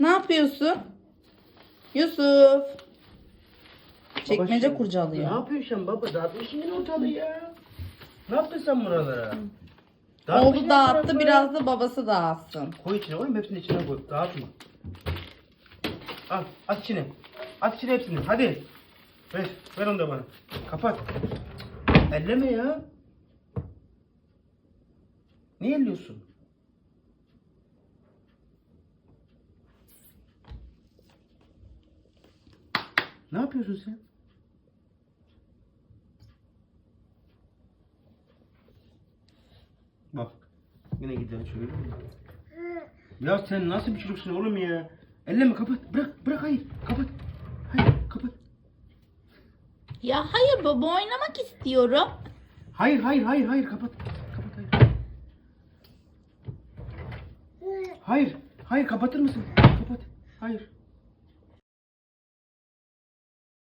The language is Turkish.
Ne yapıyorsun? Yusuf. Çekmece Baba, kurcalıyor. Ne yapıyorsun sen baba? Dağıtmışsın yine ortalığı ya. Ne yaptın sen buralara? Oğlu Dağıtmışsın dağıttı biraz da babası dağıtsın. Koy içine oğlum hepsini içine koy. Dağıtma. Al at içine. At içine hepsini hadi. Ver, ver onu da bana. Kapat. Elleme ya. Niye elliyorsun? Ne yapıyorsun sen? Bak. Yine gider şöyle. Ya sen nasıl bir çocuksun oğlum ya? Elleme kapat. Bırak bırak hayır. Kapat. Hayır kapat. Ya hayır baba oynamak istiyorum. Hayır hayır hayır hayır kapat. Kapat hayır. Hayır. Hayır kapatır mısın? Kapat. Hayır.